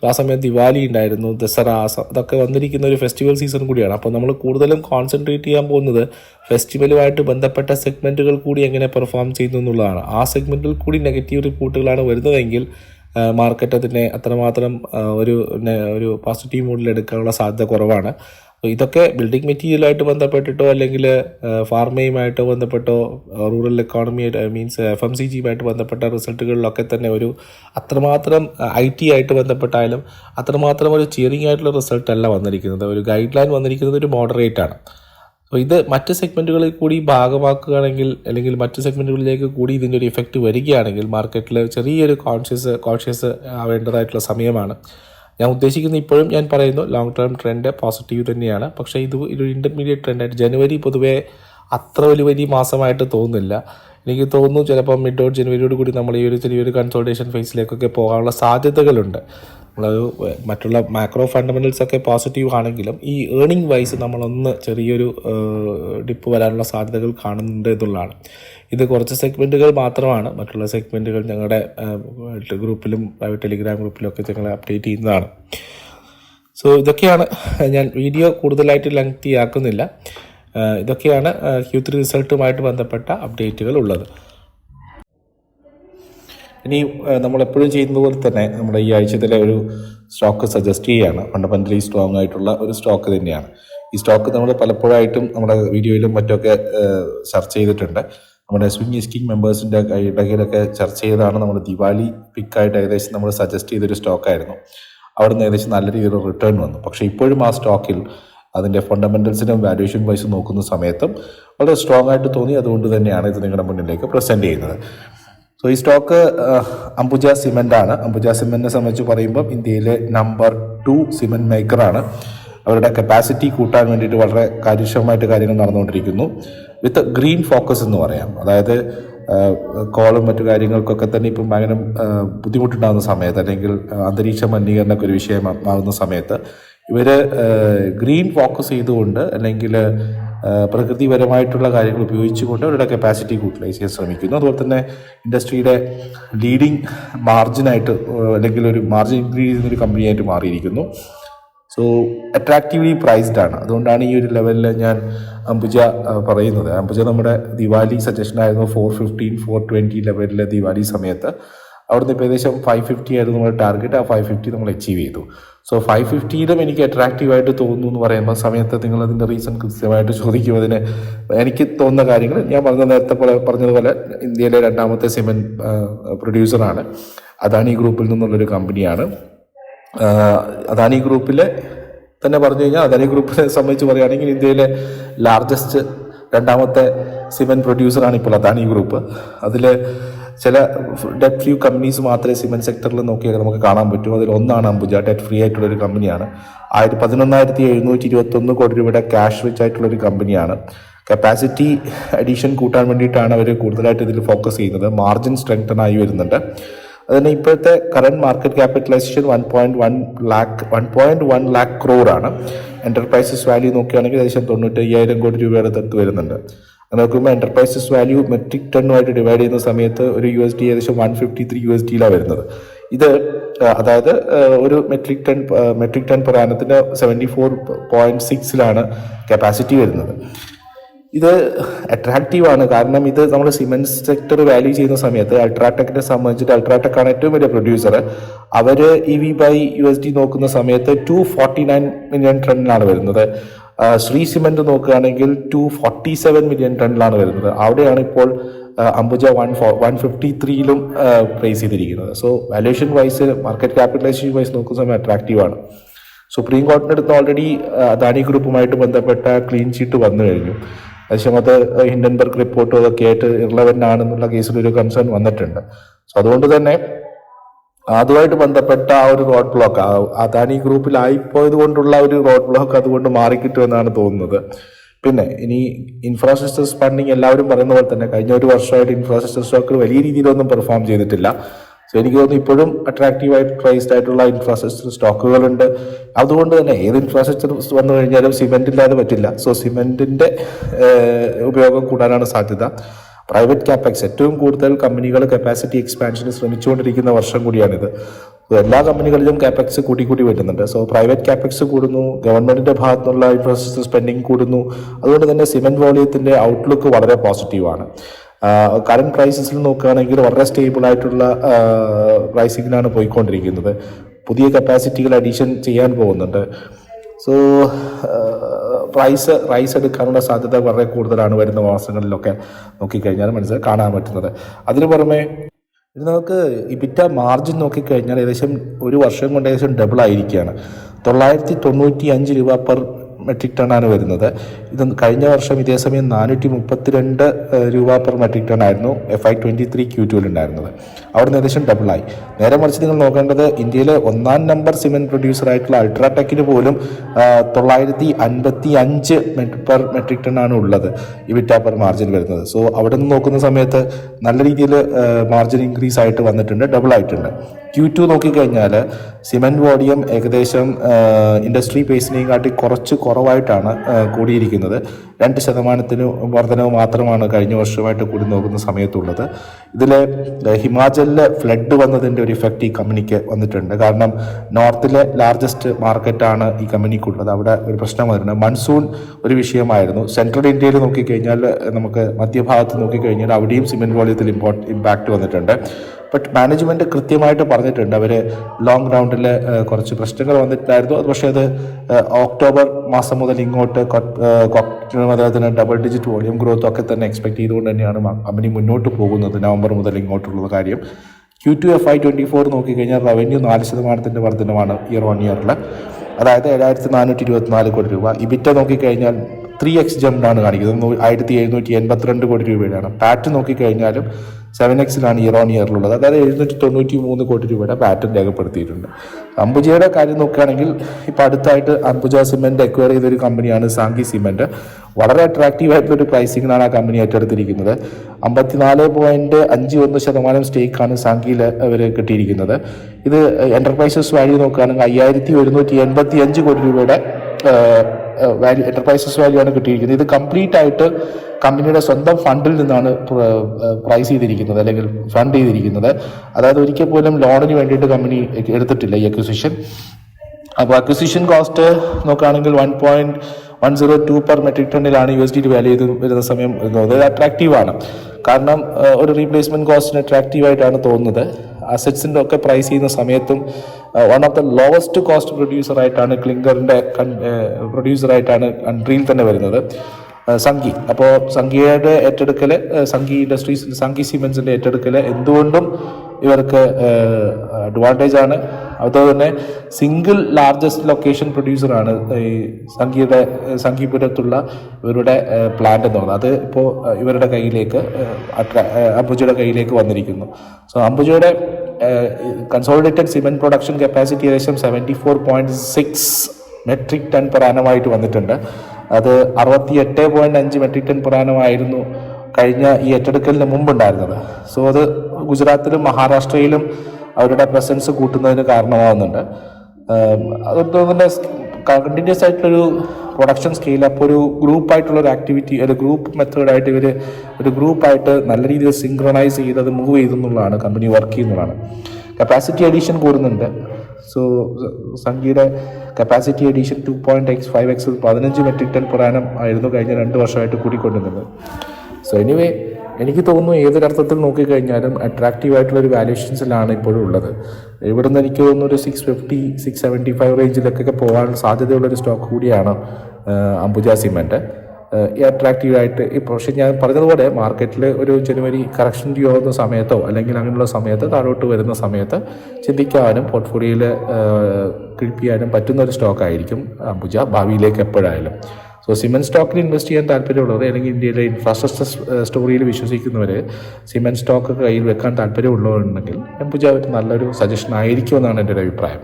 ആ സമയം ദിവാലി ഉണ്ടായിരുന്നു ദസറ അതൊക്കെ വന്നിരിക്കുന്ന ഒരു ഫെസ്റ്റിവൽ സീസൺ കൂടിയാണ്. അപ്പോൾ നമ്മൾ കൂടുതലും കോൺസെൻട്രേറ്റ് ചെയ്യാൻ പോകുന്നത് ഫെസ്റ്റിവലുമായിട്ട് ബന്ധപ്പെട്ട സെഗ്മെന്റുകൾ കൂടി എങ്ങനെ പെർഫോം ചെയ്യുന്നു എന്നുള്ളതാണ്. ആ സെഗ്മെന്റിൽ കൂടി നെഗറ്റീവ് റിപ്പോർട്ടുകളാണ് വരുന്നതെങ്കിൽ മാർക്കറ്റ് അതിനെ അത്രമാത്രം ഒരു ഒരു പോസിറ്റീവ് മൂഡിൽ എടുക്കാനുള്ള സാധ്യത കുറവാണ്. അപ്പോൾ ഇതൊക്കെ ബിൽഡിംഗ് മെറ്റീരിയലായിട്ട് ബന്ധപ്പെട്ടിട്ടോ അല്ലെങ്കിൽ ഫാർമയുമായിട്ടോ ബന്ധപ്പെട്ടോ rural economy means F M C ജിയുമായിട്ട് ബന്ധപ്പെട്ട റിസൾട്ടുകളിലൊക്കെ തന്നെ ഒരു അത്രമാത്രം ഐ ടി ആയിട്ട് ബന്ധപ്പെട്ടാലും അത്രമാത്രം ഒരു ചിയറിംഗ് ആയിട്ടുള്ള റിസൾട്ടല്ല വന്നിരിക്കുന്നത്. ഒരു ഗൈഡ് ലൈൻ വന്നിരിക്കുന്നത് ഒരു മോഡറേറ്റ് ആണ്. അപ്പോൾ ഇത് മറ്റ് സെഗ്മെന്റുകളിൽ കൂടി ഭാഗമാക്കുകയാണെങ്കിൽ അല്ലെങ്കിൽ മറ്റ് സെഗ്മെന്റുകളിലേക്ക് കൂടി ഇതിന്റെ ഒരു ഇഫക്റ്റ് വരികയാണെങ്കിൽ മാർക്കറ്റിൽ ചെറിയൊരു കോൺഷ്യസ് കോൺഷ്യസ് ആവേണ്ടതായിട്ടുള്ള സമയമാണ്. ഞാൻ ഉദ്ദേശിക്കുന്നത് ഇപ്പോഴും ഞാൻ പറയുന്നു ലോങ് ടേം ട്രെൻഡ് പോസിറ്റീവ് തന്നെയാണ്. പക്ഷേ ഇത് ഒരു ഇന്റർമീഡിയറ്റ് ട്രെൻഡായിട്ട് ജനുവരി പൊതുവേ അത്ര വലിയ വലിയ മാസമായിട്ട് തോന്നുന്നില്ല. എനിക്ക് തോന്നുന്നു ചിലപ്പോൾ മിഡ് ഔട്ട് ജനുവരിയോട് കൂടി നമ്മൾ ഈ ഒരു ചെറിയൊരു കൺസോൾട്ടേഷൻ ഫേസിലേക്കൊക്കെ പോകാനുള്ള സാധ്യതകളുണ്ട്. നമ്മളൊരു മറ്റുള്ള മാക്രോ ഫണ്ടമെന്റൽസ് ഒക്കെ പോസിറ്റീവ് ആണെങ്കിലും ഈ ഏണിംഗ് വൈസ് നമ്മളൊന്ന് ചെറിയൊരു ഡിപ്പ് വരാനുള്ള സാധ്യതകൾ കാണുന്നുണ്ട് എന്നുള്ളതാണ്. ഇത് കുറച്ച് സെഗ്മെന്റുകൾ മാത്രമാണ്. മറ്റുള്ള സെഗ്മെന്റുകൾ ഞങ്ങളുടെ ഗ്രൂപ്പിലും പ്രൈവറ്റ് ടെലിഗ്രാം ഗ്രൂപ്പിലും ഒക്കെ ഞങ്ങൾ അപ്ഡേറ്റ് ചെയ്യുന്നതാണ്. സോ ഇതൊക്കെയാണ് ഞാൻ വീഡിയോ കൂടുതലായിട്ട് ലെങ്തി ആക്കുന്നില്ല. ഇതൊക്കെയാണ് ക്യൂ റിസൾട്ടുമായിട്ട് ബന്ധപ്പെട്ട അപ്ഡേറ്റുകൾ ഉള്ളത്. ഇനി നമ്മളെപ്പോഴും ചെയ്യുന്നത് പോലെ തന്നെ നമ്മുടെ ഈ ആഴ്ചത്തിലെ ഒരു സ്റ്റോക്ക് സജസ്റ്റ് ചെയ്യുകയാണ് ഫണ്ടമെന്റലി സ്ട്രോങ് ആയിട്ടുള്ള ഒരു സ്റ്റോക്ക് തന്നെയാണ്. ഈ സ്റ്റോക്ക് നമ്മൾ പലപ്പോഴായിട്ടും നമ്മുടെ വീഡിയോയിലും മറ്റൊക്കെ ചർച്ച ചെയ്തിട്ടുണ്ട്. നമ്മുടെ സ്വിംഗ് സ്കിങ് മെമ്പേഴ്സിന്റെ ഇടയിലൊക്കെ ചർച്ച ചെയ്തതാണ് നമ്മൾ ദിവാലി പിക്കായിട്ട് ഏകദേശം നമ്മൾ സജസ്റ്റ് ചെയ്തൊരു സ്റ്റോക്കായിരുന്നു അവിടുന്ന് ഏകദേശം നല്ല രീതിയിൽ റിട്ടേൺ വന്നു. പക്ഷേ ഇപ്പോഴും ആ സ്റ്റോക്കിൽ അതിന്റെ ഫണ്ടമെന്റൽസിനും വാല്യൂഷൻ വൈസ് നോക്കുന്ന സമയത്തും വളരെ സ്ട്രോങ് ആയിട്ട് തോന്നി. അതുകൊണ്ട് തന്നെയാണ് ഇത് നിങ്ങളുടെ മുന്നിലേക്ക് പ്രസന്റ് ചെയ്യുന്നത്. സോ ഈ സ്റ്റോക്ക് അംബുജ സിമെന്റ് ആണ്. അംബുജ സിമെന്റിനെ സംബന്ധിച്ച് പറയുമ്പോൾ ഇന്ത്യയിലെ നമ്പർ ടു സിമെന്റ് മേക്കറാണ് അവരുടെ കപ്പാസിറ്റി കൂട്ടാൻ വേണ്ടിയിട്ട് വളരെ കാര്യക്ഷമമായിട്ട് കാര്യങ്ങൾ നടന്നുകൊണ്ടിരിക്കുന്നു. വിത്ത് ഗ്രീൻ ഫോക്കസ് എന്ന് പറയാം. അതായത് കോളും മറ്റു കാര്യങ്ങൾക്കൊക്കെ തന്നെ ഇപ്പം ഭയങ്കര ആ, ബുദ്ധിമുട്ടുണ്ടാകുന്ന സമയത്ത് അല്ലെങ്കിൽ അന്തരീക്ഷ മലിനീകരണമൊക്കെ ഒരു വിഷയമാകുന്ന സമയത്ത് ഇവർ ഗ്രീൻ ഫോക്കസ് ചെയ്തുകൊണ്ട് അല്ലെങ്കിൽ പ്രകൃതിപരമായിട്ടുള്ള കാര്യങ്ങൾ ഉപയോഗിച്ചുകൊണ്ട് അവരുടെ കപ്പാസിറ്റി യൂട്ടിലൈസ് ചെയ്യാൻ ശ്രമിക്കുന്നു. അതുപോലെ തന്നെ ഇൻഡസ്ട്രിയുടെ ലീഡിങ് മാർജിനായിട്ട് അല്ലെങ്കിൽ ഒരു മാർജിൻ ഇൻക്രീസ് ചെയ്യുന്ന ഒരു കമ്പനിയായിട്ട് മാറിയിരിക്കുന്നു. സോ അട്രാക്റ്റീവ്ലി പ്രൈസ്ഡ് ആണ്. അതുകൊണ്ടാണ് ഈ ഒരു ലെവലിൽ ഞാൻ അംബുജ പറയുന്നത്. അംബുജ നമ്മുടെ ദിവാലി സജഷൻ ആയിരുന്നു ഫോർ ഫിഫ്റ്റീൻ ഫോർ ട്വന്റി ലെവലിലെ ദിവാലി സമയത്ത്. അവിടുന്ന് ഇപ്പോൾ ഏകദേശം ഫൈവ് ഫിഫ്റ്റി ആയിരുന്നു നമ്മുടെ ടാർഗറ്റ് ആ ഫൈവ് ഫിഫ്റ്റി നമ്മൾ അച്ചീവ് ചെയ്തു. സോ ഫൈവ് ഫിഫ്റ്റിയിലും എനിക്ക് അട്രാക്റ്റീവ് ആയിട്ട് തോന്നുന്നു എന്ന് പറയുമ്പോൾ സമയത്ത് നിങ്ങൾ അതിന്റെ റീസൺ കൃത്യമായിട്ട് ചോദിക്കും. അതിന് എനിക്ക് തോന്നുന്ന കാര്യങ്ങൾ ഞാൻ പറഞ്ഞ നേരത്തെ പോലെ പറഞ്ഞതുപോലെ ഇന്ത്യയിലെ രണ്ടാമത്തെ സിമെന്റ് പ്രൊഡ്യൂസറാണ് അദാനി ഗ്രൂപ്പിൽ നിന്നുള്ളൊരു കമ്പനിയാണ് അദാനി ഗ്രൂപ്പിലെ തന്നെ പറഞ്ഞു കഴിഞ്ഞാൽ അദാനി ഗ്രൂപ്പിനെ സംബന്ധിച്ച് പറയുകയാണെങ്കിൽ ഇന്ത്യയിലെ ലാർജസ്റ്റ് രണ്ടാമത്തെ സിമെന്റ് പ്രൊഡ്യൂസറാണ് ഇപ്പോൾ അദാനി ഗ്രൂപ്പ് അതിൽ ചില ഡെറ്റ് ഫ്രീ കമ്പനീസ് മാത്രമേ സിമെന്റ് സെക്ടറിൽ നോക്കിയാൽ നമുക്ക് കാണാൻ പറ്റും. അതിൽ ഒന്നാണ് അംബുജ. ഡെറ്റ് ഫ്രീ ആയിട്ടുള്ള ഒരു കമ്പനിയാണ് ആയിരത്തി പതിനൊന്നായിരത്തി എഴുന്നൂറ്റി ഇരുപത്തി ഒന്ന് കോടി രൂപയുടെ ക്യാഷ് റിച്ച് ആയിട്ടുള്ള ഒരു കമ്പനിയാണ് കപ്പാസിറ്റി അഡീഷൻ കൂട്ടാൻ വേണ്ടിയിട്ടാണ് അവർ കൂടുതലായിട്ട് ഇതിൽ ഫോക്കസ് ചെയ്യുന്നത്. മാർജിൻ സ്ട്രെങ്തൻ ആയി വരുന്നുണ്ട്. അതിന് ഇപ്പോഴത്തെ current market capitalisation one point one lakh one point one lakh crore ആണ്. എന്റർപ്രൈസസ് വാല്യൂ നോക്കുകയാണെങ്കിൽ ഏകദേശം തൊണ്ണൂറ്റി അയ്യായിരം കോടി രൂപയുടെ അടുത്ത് വരുന്നുണ്ട്. നോക്കുമ്പോൾ എന്റർപ്രൈസസ് വാല്യൂ മെട്രിക് ടണ്ണുമായിട്ട് ഡിവൈഡ് ചെയ്യുന്ന സമയത്ത് ഒരു യു എസ് ഡി ഏകദേശം one fifty three U S ഡിയിലാണ് വരുന്നത്. ഇത് അതായത് ഒരു മെട്രിക് ടൺ മെട്രിക് ടൺ പ്രധാനത്തിന്റെ സെവന്റി ഫോർ പോയിന്റ് സിക്സിലാണ് കപ്പാസിറ്റി വരുന്നത്. ഇത് അട്രാക്റ്റീവ് ആണ്. കാരണം ഇത് നമ്മൾ സിമെന്റ് സെക്ടർ വാല്യൂ ചെയ്യുന്ന സമയത്ത് അൾട്രാടെക്കിനെ സംബന്ധിച്ചിട്ട് അൾട്രാടെക് ആണ് ഏറ്റവും വലിയ producer our E V by U S D നോക്കുന്ന സമയത്ത് ടു ഫോർട്ടി നയൻ മില്യൺ ടണ്ണിലാണ് വരുന്നത്. ശ്രീ സിമെന്റ് നോക്കുകയാണെങ്കിൽ ടു ഫോർട്ടി സെവൻ മില്യൺ ടണ്ണിലാണ് വരുന്നത്. അവിടെയാണ് ഇപ്പോൾ Ambuja one four one fifty ത്രീയിലും price ചെയ്തിരിക്കുന്നത്. So valuation wise market capitalisation wise നോക്കുന്ന സമയം അട്രാക്റ്റീവ് ആണ്. സുപ്രീം കോടതിന്റെ അടുത്ത് ഓൾറെഡി അദാനി ഗ്രൂപ്പുമായിട്ട് ബന്ധപ്പെട്ട ക്ലീൻ ചീറ്റ് വന്നു കഴിഞ്ഞു. അതേസമയം അത് ഹിൻഡൻബർഗ് റിപ്പോർട്ടും അതൊക്കെ ആയിട്ട് ഇറലവന്റ് ആണെന്നുള്ള കേസിൽ ഒരു കൺസേൺ വന്നിട്ടുണ്ട്. സോ അതുകൊണ്ട് തന്നെ അതുമായിട്ട് ബന്ധപ്പെട്ട ആ ഒരു റോഡ് ബ്ലോക്ക് അദാനി ഗ്രൂപ്പിലായിപ്പോയത് കൊണ്ടുള്ള ഒരു റോഡ് ബ്ലോക്ക് അതുകൊണ്ട് മാറിക്കിട്ടുമെന്നാണ് തോന്നുന്നത്. പിന്നെ ഇനി ഇൻഫ്രാസ്ട്രക്ചർ ഫണ്ടിങ് എല്ലാവരും പറയുന്ന പോലെ തന്നെ കഴിഞ്ഞ ഒരു വർഷമായിട്ട് ഇൻഫ്രാസ്ട്രക്ചർ സ്റ്റോക്ക് വലിയ രീതിയിലൊന്നും പെർഫോം ചെയ്തിട്ടില്ല. സോ എനിക്ക് തോന്നുന്നു ഇപ്പോഴും അട്രാക്റ്റീവായിട്ട് പ്രൈസ്ഡ് ആയിട്ടുള്ള ഇൻഫ്രാസ്ട്രക്ചർ സ്റ്റോക്കുകളുണ്ട് അതുകൊണ്ട് തന്നെ ഏത് ഇൻഫ്രാസ്ട്രക്ചർ വന്നു കഴിഞ്ഞാലും സിമെന്റ് ഇല്ലാതെ പറ്റില്ല. സോ സിമെന്റിന്റെ ഉപയോഗം കൂടാനാണ് സാധ്യത. പ്രൈവറ്റ് ക്യാപെക്സ് ഏറ്റവും കൂടുതൽ കമ്പനികൾ കപ്പാസിറ്റി എക്സ്പാൻഷന് ശ്രമിച്ചുകൊണ്ടിരിക്കുന്ന വർഷം കൂടിയാണിത്. എല്ലാ കമ്പനികളിലും ക്യാപെക്സ് കൂട്ടി കൂട്ടി വരുന്നുണ്ട്. സോ പ്രൈവറ്റ് ക്യാപെക്സ് കൂടുന്നു ഗവൺമെന്റിന്റെ ഭാഗത്തുനിന്നുള്ള ഇൻഫ്രാസ്ട്രക്ചർ സ്പെൻഡിങ് കൂടുന്നു. അതുകൊണ്ട് തന്നെ സിമെന്റ് വോളിയത്തിന്റെ ഔട്ട്ലുക്ക് വളരെ പോസിറ്റീവാണ് കറണ്ട് പ്രൈസസിൽ നോക്കുകയാണെങ്കിൽ വളരെ സ്റ്റേബിൾ ആയിട്ടുള്ള പ്രൈസിങ്ങിലാണ് പോയിക്കൊണ്ടിരിക്കുന്നത്. പുതിയ കപ്പാസിറ്റികൾ അഡീഷൻ ചെയ്യാൻ പോകുന്നുണ്ട്. സോ പ്രൈസ് റൈസ് എടുക്കാനുള്ള സാധ്യത വളരെ കൂടുതലാണ് വരുന്ന മാസങ്ങളിലൊക്കെ നോക്കിക്കഴിഞ്ഞാൽ മനസ്സിലായി കാണാൻ പറ്റുന്നത്. അതിനു പുറമെ ഇത് നമുക്ക് ഇബിറ്റ മാർജിൻ നോക്കിക്കഴിഞ്ഞാൽ ഏകദേശം ഒരു വർഷം കൊണ്ട് ഏകദേശം ഡബിൾ ആയിരിക്കുകയാണ്. തൊള്ളായിരത്തി തൊണ്ണൂറ്റി അഞ്ച് രൂപ പെർ മെട്രിക് ടണ്ണാണ് വരുന്നത്. ഇത് കഴിഞ്ഞ വർഷം ഇതേ സമയം നാനൂറ്റി മുപ്പത്തിരണ്ട് രൂപ പെർ മെട്രിക് ടൺ ആയിരുന്നു F Y twenty three Q ടുവിൽ ഉണ്ടായിരുന്നത്. അവിടെ നിന്ന് ഏകദേശം ഡബിളായി നേരെ മറിച്ച് നിങ്ങൾ നോക്കേണ്ടത് ഇന്ത്യയിലെ ഒന്നാം നമ്പർ സിമെന്റ് പ്രൊഡ്യൂസർ ആയിട്ടുള്ള അൾട്രാടെക്കിന് പോലും തൊള്ളായിരത്തി അൻപത്തി അഞ്ച് പെർ മെട്രിക് ടൺ ആണ് ഉള്ളത് ഇവിറ്റ പെർ മാർജിൻ വരുന്നത്. സോ അവിടെ നിന്ന് നോക്കുന്ന സമയത്ത് നല്ല രീതിയിൽ മാർജിൻ ഇൻക്രീസ് ആയിട്ട് വന്നിട്ടുണ്ട് ഡബിൾ ആയിട്ടുണ്ട്. ക്യൂ ടു നോക്കിക്കഴിഞ്ഞാൽ സിമെന്റ് വോളിയം ഏകദേശം ഇൻഡസ്ട്രി ബേസിനെയും കാട്ടി കുറച്ച് കുറവായിട്ടാണ് ആ, കൂടിയിരിക്കുന്നത് രണ്ട് ശതമാനത്തിന് വർധനവ് മാത്രമാണ് കഴിഞ്ഞ വർഷമായിട്ട് കൂടി നോക്കുന്ന സമയത്തുള്ളത്. ഇതിൽ ഹിമാചലിലെ ഫ്ലഡ് വന്നതിന്റെ ഒരു ഇഫക്റ്റ് ഈ കമ്പനിക്ക് വന്നിട്ടുണ്ട്. കാരണം നോർത്തിലെ ലാർജസ്റ്റ് മാർക്കറ്റാണ് ഈ കമ്പനിക്കുള്ളത്. അവിടെ ഒരു പ്രശ്നം വന്നിട്ടുണ്ട്. മൺസൂൺ ഒരു വിഷയമായിരുന്നു. സെൻട്രൽ ഇന്ത്യയിൽ നോക്കിക്കഴിഞ്ഞാൽ നമുക്ക് മധ്യഭാഗത്ത് നോക്കിക്കഴിഞ്ഞാൽ അവിടെയും സിമെന്റ് വോളിയത്തിൽ ഇമ്പോർട്ട് ഇമ്പാക്റ്റ് വന്നിട്ടുണ്ട്. ബട്ട് മാനേജ്മെന്റ് കൃത്യമായിട്ട് പറഞ്ഞിട്ടുണ്ട്. അവർ ലോങ് റൗണ്ടിൽ കുറച്ച് പ്രശ്നങ്ങൾ വന്നിട്ടായിരുന്നു പക്ഷേ അത് ഒക്ടോബർ മാസം മുതൽ ഇങ്ങോട്ട് അതായത് ഡബിൾ ഡിജിറ്റ് വോളിയം ഗ്രോത്ത് ഒക്കെ തന്നെ എക്സ്പെക്ട് ചെയ്തുകൊണ്ട് തന്നെയാണ് കമ്പനി മുന്നോട്ട് പോകുന്നത് നവംബർ മുതൽ ഇങ്ങോട്ടുള്ള കാര്യം. Q two F Y twenty four നോക്കിക്കഴിഞ്ഞാൽ റവന്യൂ നാല് ശതമാനത്തിന്റെ വർധനമാണ് ഇയർ വൺ ഇയറിൽ അതായത് ഏഴായിരത്തി നാനൂറ്റി ഇരുപത്തിനാല് കോടി രൂപ. ഇബിറ്റ നോക്കിക്കഴിഞ്ഞാൽ ത്രീ എക്സ് ജമ്പാണ് കാണിക്കുന്നത്. ആയിരത്തി എഴുന്നൂറ്റി എൺപത്തിരണ്ട് കോടി രൂപയുടെയാണ്. പാറ്റ് നോക്കിക്കഴിഞ്ഞാലും സെവൻ എക്സിലാണ് ഇയർ ഓൺ ഇയറിലുള്ളത്. അതായത് എഴുന്നൂറ്റി തൊണ്ണൂറ്റി മൂന്ന് കോടി രൂപയുടെ പാറ്റൻ രേഖപ്പെടുത്തിയിട്ടുണ്ട്. അംബുജയുടെ കാര്യം നോക്കുകയാണെങ്കിൽ ഇപ്പോൾ അടുത്തായിട്ട് അംബുജ സിമെന്റ് അക്വയർ ചെയ്തൊരു കമ്പനിയാണ് സാങ്കി സിമെന്റ് വളരെ അട്രാക്റ്റീവ് ആയിട്ടുള്ള ഒരു പ്രൈസിങ്ങിനാണ് ആ കമ്പനി ഏറ്റെടുത്തിരിക്കുന്നത്. അമ്പത്തിനാല് പോയിന്റ് അഞ്ച് ഒന്ന് ശതമാനം സ്റ്റേക്കാണ് സാങ്കിയിൽ അവർ കിട്ടിയിരിക്കുന്നത്. ഇത് എന്റർപ്രൈസസ് വാല്യൂ നോക്കുകയാണെങ്കിൽ അയ്യായിരത്തി ഒരുന്നൂറ്റി എൺപത്തി അഞ്ച് കോടി രൂപയുടെ വാല്യൂ എന്റർപ്രൈസസ് വാല്യൂ ആണ് കിട്ടിയിരിക്കുന്നത്. ഇത് കംപ്ലീറ്റ് ആയിട്ട് കമ്പനിയുടെ സ്വന്തം ഫണ്ടിൽ നിന്നാണ് പ്രൈസ് ചെയ്തിരിക്കുന്നത് അല്ലെങ്കിൽ ഫണ്ട് ചെയ്തിരിക്കുന്നത്. അതായത് ഒരിക്കൽ പോലും ലോണിന് വേണ്ടിയിട്ട് കമ്പനി എടുത്തിട്ടില്ല ഈ അക്വിസിഷൻ അപ്പോൾ അക്വിസിഷൻ കോസ്റ്റ് നോക്കുകയാണെങ്കിൽ one point one zero two per metric ടണ്ണിലാണ് U S D value ചെയ്ത് വരുന്ന സമയം അത് അട്രാക്റ്റീവ് ആണ്. കാരണം ഒരു റീപ്ലേസ്മെന്റ് കോസ്റ്റിന് അട്രാക്റ്റീവ് ആയിട്ടാണ് തോന്നുന്നത്. അസറ്റ്സിന്റെ ഒക്കെ പ്രൈസ് ചെയ്യുന്ന സമയത്തും one of the lowest cost producer ആയിട്ടാണ് ക്ലിങ്കറിന്റെ പ്രൊഡ്യൂസർ ആയിട്ടാണ് കൺട്രിയിൽ തന്നെ വരുന്നത്. സംഗി അപ്പോൾ സംഗിയുടെ ഏറ്റെടുക്കൽ സംഗി ഇൻഡസ്ട്രീസ് സംഗി സിമെൻസിന്റെ ഏറ്റെടുക്കൽ എന്തുകൊണ്ടും ഇവർക്ക് അഡ്വാന്റേജ് ആണ്. അതുപോലെ തന്നെ സിംഗിൾ ലാർജസ്റ്റ് ലൊക്കേഷൻ പ്രൊഡ്യൂസറാണ് ഈ സംഗീത സംഗീപുരത്തുള്ള ഇവരുടെ പ്ലാന്റ് എന്ന് പറയുന്നത്. അത് ഇപ്പോൾ ഇവരുടെ കയ്യിലേക്ക് അംബുജയുടെ കയ്യിലേക്ക് വന്നിരിക്കുന്നു. സോ അംബുജയുടെ കൺസോളിഡേറ്റഡ് സിമെന്റ് പ്രൊഡക്ഷൻ കപ്പാസിറ്റി ഏകദേശം seventy four point six metric ton പ്രധാനമായിട്ട് വന്നിട്ടുണ്ട്. അത് അറുപത്തി എട്ട് പോയിന്റ് അഞ്ച് മെട്രിക് ടൺ പ്രധാനമായിരുന്നു കഴിഞ്ഞ ഈ ഏറ്റെടുക്കലിന് മുമ്പുണ്ടായിരുന്നത്. സോ അത് ഗുജറാത്തിലും മഹാരാഷ്ട്രയിലും അവരുടെ പ്രസൻസ് കൂട്ടുന്നതിന് കാരണമാകുന്നുണ്ട് അതുപോലെ തന്നെ കണ്ടിന്യൂസ് ആയിട്ടുള്ളൊരു പ്രൊഡക്ഷൻ സ്കെയിൽ അപ്പോൾ ഒരു ഗ്രൂപ്പായിട്ടുള്ള ഒരു ആക്ടിവിറ്റി ഒരു ഗ്രൂപ്പ് മെത്തേഡായിട്ട് ഇവർ ഒരു ഗ്രൂപ്പായിട്ട് നല്ല രീതിയിൽ സിങ്ക്രണൈസ് ചെയ്ത് അത് മൂവ് ചെയ്തെന്നുള്ളതാണ് കമ്പനി വർക്ക് ചെയ്യുന്നതാണ്. കപ്പാസിറ്റി അഡീഷൻ കൂടുന്നുണ്ട്. സോ സംഖ്യയുടെ capacity addition two point X five X പതിനഞ്ച് മെട്രിക് ടൺ പ്രധാനം ആയിരുന്നു കഴിഞ്ഞ രണ്ട് വർഷമായിട്ട് കൂടിക്കൊണ്ടിരുന്നത്. സോ എനിവേ എനിക്ക് തോന്നുന്നു ഏതൊരർത്ഥത്തിൽ നോക്കിക്കഴിഞ്ഞാലും അട്രാക്റ്റീവ് ആയിട്ടുള്ള ഒരു വാല്യൂഷൻസിലാണ് ഇപ്പോഴും ഉള്ളത്. ഇവിടെ നിന്ന് എനിക്ക് തോന്നുന്നു ഒരു six fifty six seventy five റേഞ്ചിലൊക്കെ പോകാൻ സാധ്യതയുള്ള ഒരു സ്റ്റോക്ക് കൂടിയാണ് അംബുജ സിമെന്റ് അട്രാക്റ്റീവ് ആയിട്ട് ഇപ്പോൾ പക്ഷേ ഞാൻ പറഞ്ഞതുപോലെ മാർക്കറ്റിൽ ഒരു ജനുവരി കറക്ഷൻ ഡ്യൂ ആവുന്ന സമയത്തോ അല്ലെങ്കിൽ അങ്ങനെയുള്ള സമയത്ത് താഴോട്ട് വരുന്ന സമയത്ത് ചിന്തിക്കാനും പോർട്ട്ഫോളിയോയിൽ കിഴിപ്പിക്കാനും പറ്റുന്ന ഒരു സ്റ്റോക്കായിരിക്കും അംബുജ ഭാവിയിലേക്ക് എപ്പോഴായാലും. സോ സിമെന്റ് സ്റ്റോക്കിൽ ഇൻവെസ്റ്റ് ചെയ്യാൻ താല്പര്യമുള്ളവർ അല്ലെങ്കിൽ ഇന്ത്യയിലെ ഇൻഫ്രാസ്ട്രക്ചർ സ്റ്റോറിയിൽ വിശ്വസിക്കുന്നവർ സിമെന്റ് സ്റ്റോക്ക് കയ്യിൽ വെക്കാൻ താല്പര്യമുള്ളവരുണ്ടെങ്കിൽ അംബുജ ഒരു നല്ലൊരു സജഷൻ ആയിരിക്കുമെന്നാണ് എന്റെ ഒരു അഭിപ്രായം.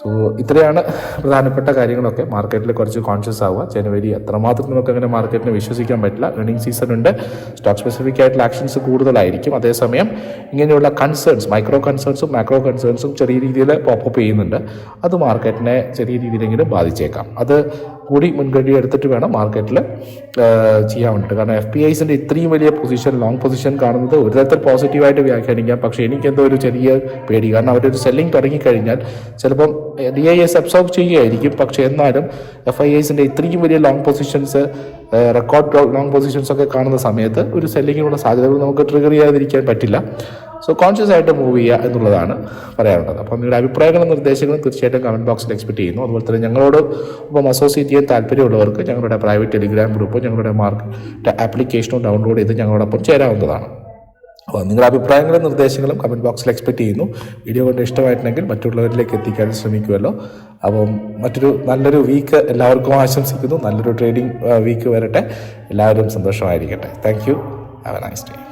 സോ ഇത്രയാണ് പ്രധാനപ്പെട്ട കാര്യങ്ങളൊക്കെ മാർക്കറ്റിൽ കുറച്ച് കോൺഷ്യസ് ആവുക. ജനുവരി എത്രമാത്രം നമുക്ക് അങ്ങനെ മാർക്കറ്റിനെ വിശ്വസിക്കാൻ പറ്റില്ല. ഏർണിംഗ് സീസൺ ഉണ്ട്. സ്റ്റോക്ക് സ്പെസിഫിക് ആയിട്ടുള്ള ആക്ഷൻസ് കൂടുതലായിരിക്കും. അതേസമയം ഇങ്ങനെയുള്ള കൺസേൺസ് മൈക്രോ കൺസേൺസും മാക്രോ കൺസേൺസും ചെറിയ രീതിയിൽ പോപ്പപ്പ് ചെയ്യുന്നുണ്ട്. അത് മാർക്കറ്റിനെ ചെറിയ രീതിയിലെങ്കിലും ബാധിച്ചേക്കാം. അത് കൂടി മുൻകരുതി എടുത്തിട്ട് വേണം മാർക്കറ്റിൽ ചെയ്യാൻ വേണ്ടിയിട്ട് കാരണം എഫ് പി ഐസിന്റെ ഇത്രയും വലിയ പൊസിഷൻ ലോങ് പൊസിഷൻ കാണുന്നത് ഒരു തരത്തിൽ പോസിറ്റീവായിട്ട് വ്യാഖ്യാനിക്കാം. പക്ഷേ എനിക്കെന്തോ ഒരു ചെറിയ പേടി. കാരണം അവരൊരു സെല്ലിംഗ് തുടങ്ങിക്കഴിഞ്ഞാൽ ചിലപ്പം ഡി ഐ എസ് അബ്സോർബ് ചെയ്യുകയായിരിക്കും. പക്ഷേ എന്നാലും എഫ് ഐ എസിന്റെ ഇത്രയും വലിയ long positions record long positions ഒക്കെ കാണുന്ന സമയത്ത് ഒരു സെല്ലിങ്ങിനുള്ള സാധ്യതകൾ നമുക്ക് ട്രിഗർ ചെയ്യാതിരിക്കാൻ പറ്റില്ല. സോ കോൺഷ്യസ് ആയിട്ട് മൂവ് ചെയ്യുക എന്നുള്ളതാണ് പറയാനുള്ളത്. അപ്പം നിങ്ങളുടെ അഭിപ്രായങ്ങളും നിർദ്ദേശങ്ങളും തീർച്ചയായിട്ടും കമന്റ് ബോക്സിൽ എക്സ്പെക്ട് ചെയ്യുന്നു. അതുപോലെ തന്നെ ഞങ്ങളോട് ഒപ്പം അസോസിയേറ്റ് ചെയ്യാൻ താല്പര്യമുള്ളവർക്ക് ഞങ്ങളുടെ പ്രൈവറ്റ് ടെലിഗ്രാം ഗ്രൂപ്പും ഞങ്ങളുടെ മാർക്കറ്റ് ആപ്ലിക്കേഷനും ഡൗൺലോഡ് ചെയ്ത് ഞങ്ങളോടൊപ്പം ചേരാവുന്നതാണ്. അപ്പോൾ നിങ്ങളുടെ അഭിപ്രായങ്ങളും നിർദ്ദേശങ്ങളും കമന്റ് ബോക്സിൽ എക്സ്പെക്ട് ചെയ്യുന്നു. വീഡിയോ കൊണ്ട് ഇഷ്ടമായിട്ടുണ്ടെങ്കിൽ മറ്റുള്ളവരിലേക്ക് എത്തിക്കാൻ ശ്രമിക്കുമല്ലോ. അപ്പം മറ്റൊരു നല്ലൊരു വീക്ക് എല്ലാവർക്കും ആശംസിക്കുന്നു. നല്ലൊരു ട്രേഡിംഗ് വീക്ക് വരട്ടെ. എല്ലാവരും സന്തോഷമായിരിക്കട്ടെ. Thank you have a nice day